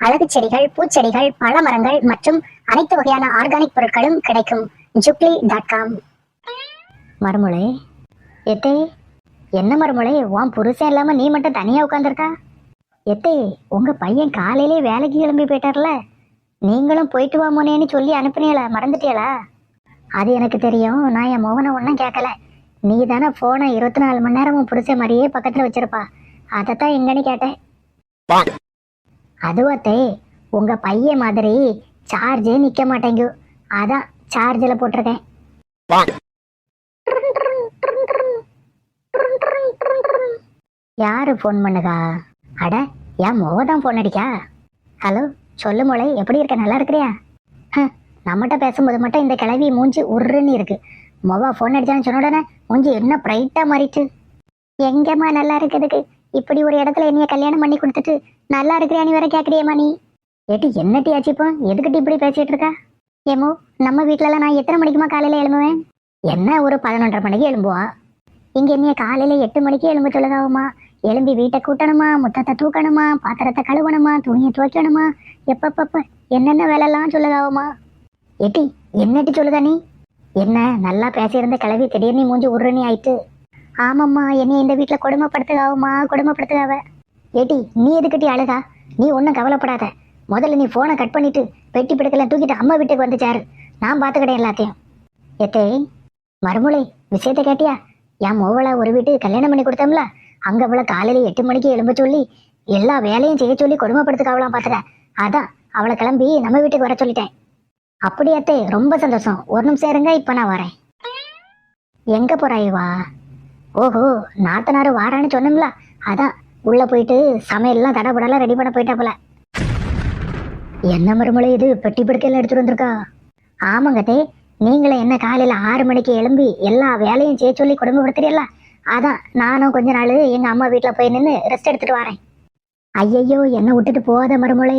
அழகு செடிகள் பூச்செடிகள் பழ மரங்கள் மற்றும் அனைத்து வகையான ஆர்கானிக் பொருட்களும் கிடைக்கும். ஜுப்ளி டாட் காம் மறுமொழி எத்தே என்ன மறுமொழி உன் புருஷன் இல்லாம நீ மட்டும் தனியா உட்காந்துருக்கா எத்தே உங்க பையன் காலையிலே வேலைக்கு கிளம்பி போயிட்டார்ல. நீங்களும் போயிட்டு வா முனேன்னு சொல்லி அனுப்புனீங்களா? மறந்துட்டியலா? அது எனக்கு தெரியும். நான் என் மோகனை ஒன்றும் கேட்கல. நீ தானே ஃபோனை இருபத்தி நாலு மணி நேரம் உன் புருஷன் மாதிரியே பக்கத்தில் வச்சிருப்பா. அதைத்தான் எங்கன்னு கேட்டேன். அதுவாத்தே உங்க பையன் மாதிரி சார்ஜே நிக்க மாட்டேங்கு. அதான் சார்ஜில் போட்டிருக்கேன். யாரு ஃபோன் பண்ணுகா அட என் தான் ஃபோன் அடிக்கா. ஹலோ சொல்லு மோளை எப்படி இருக்க? நல்லா இருக்கிறியா? நம்மகிட்ட பேசும்போது மட்டும் இந்த கிளவி மூஞ்சி உருன்னு இருக்கு. மொபா ஃபோன் அடிச்சான்னு சொன்ன உடனே மூஞ்சி என்ன பிரைட்டா மாறிட்டு. எங்கம்மா நல்லா இருக்கிறதுக்கு? இப்படி ஒரு இடத்துல என்னைய கல்யாணம் பண்ணி கொடுத்துட்டு நல்லா இருக்கிறியான்னு வேற கேட்குறியம்மா நீ? ஏட்டி என்னட்டி ஆச்சுப்போ எதுக்கிட்டு இப்படி பேசிட்டு இருக்கா? ஏமோ நம்ம வீட்டிலலாம் நான் எத்தனை மணிக்குமா காலையில் எழும்புவேன்? என்ன ஒரு பதினொன்றரை மணிக்கு எழும்புவா? இங்கே என்னைய காலையில் எட்டு மணிக்கு எழும்ப சொல்லுதாவுமா? எழும்பி வீட்டை கூட்டணுமா முத்தத்தை தூக்கணுமா பாத்திரத்தை கழுவணுமா துணியை துவைக்கணுமா எப்பப்பப்ப என்னென்ன வேலைலாம் சொல்லுதாவுமா? ஏட்டி என்னட்டி சொல்லுதா நீ? என்ன நல்லா பேசியிருந்த கிளவி திடீர்னு மூஞ்சி உருணி ஆயிட்டு ஆமாம்மா என்னை இந்த வீட்டில் கொடுமைப்படுத்துகாவுமா கொடுமைப்படுத்துகாவ. ஏட்டி நீ எதுக்கிட்டி அழுகா? நீ ஒன்றும் கவலைப்படாத. முதல்ல நீ ஃபோனை கட் பண்ணிட்டு பெட்டி பிடிக்கலாம் தூக்கிட்டு அம்மா வீட்டுக்கு வந்து நான் பார்த்துக்கிட்டேன் எல்லாத்தையும். எத்தே மறுமொழி விஷயத்தை கேட்டியா? என் மோவளை ஒரு வீட்டுக்கு கல்யாணம் பண்ணி கொடுத்தோம்ல அங்கே போல காலையில் எட்டு மணிக்கு எழும்ப சொல்லி எல்லா வேலையும் செய்ய சொல்லி கொடுமைப்படுத்துக்காவலாம் பார்த்துட்டேன் அதான் அவளை கிளம்பி நம்ம வீட்டுக்கு வர சொல்லிட்டேன். அப்படியாத்தே ரொம்ப சந்தோஷம். ஒரு நிமிஷம் இருங்க இப்போ நான் வரேன். எங்கே போறாய்வா ஓஹோ நாத்தனார் வாரான்னு சொன்னோம்ல அதான் உள்ள போயிட்டு சமையல்லாம் தடபடலாம் ரெடி பண்ண போயிட்டா போல. என்ன மறுமலை இது பெட்டி படுக்கையில் எடுத்துட்டு வந்திருக்கா? ஆமாங்க தே நீங்களே என்ன காலையில ஆறு மணிக்கு எழும்பி எல்லா வேலையும் செய்ய சொல்லி குடும்பப்படுத்துறீல்ல அதான் நானும் கொஞ்ச நாள் எங்க அம்மா வீட்டில் போய் நின்று ரெஸ்ட் எடுத்துட்டு வரேன். ஐயையோ என்ன விட்டுட்டு போகாத மறுமொழி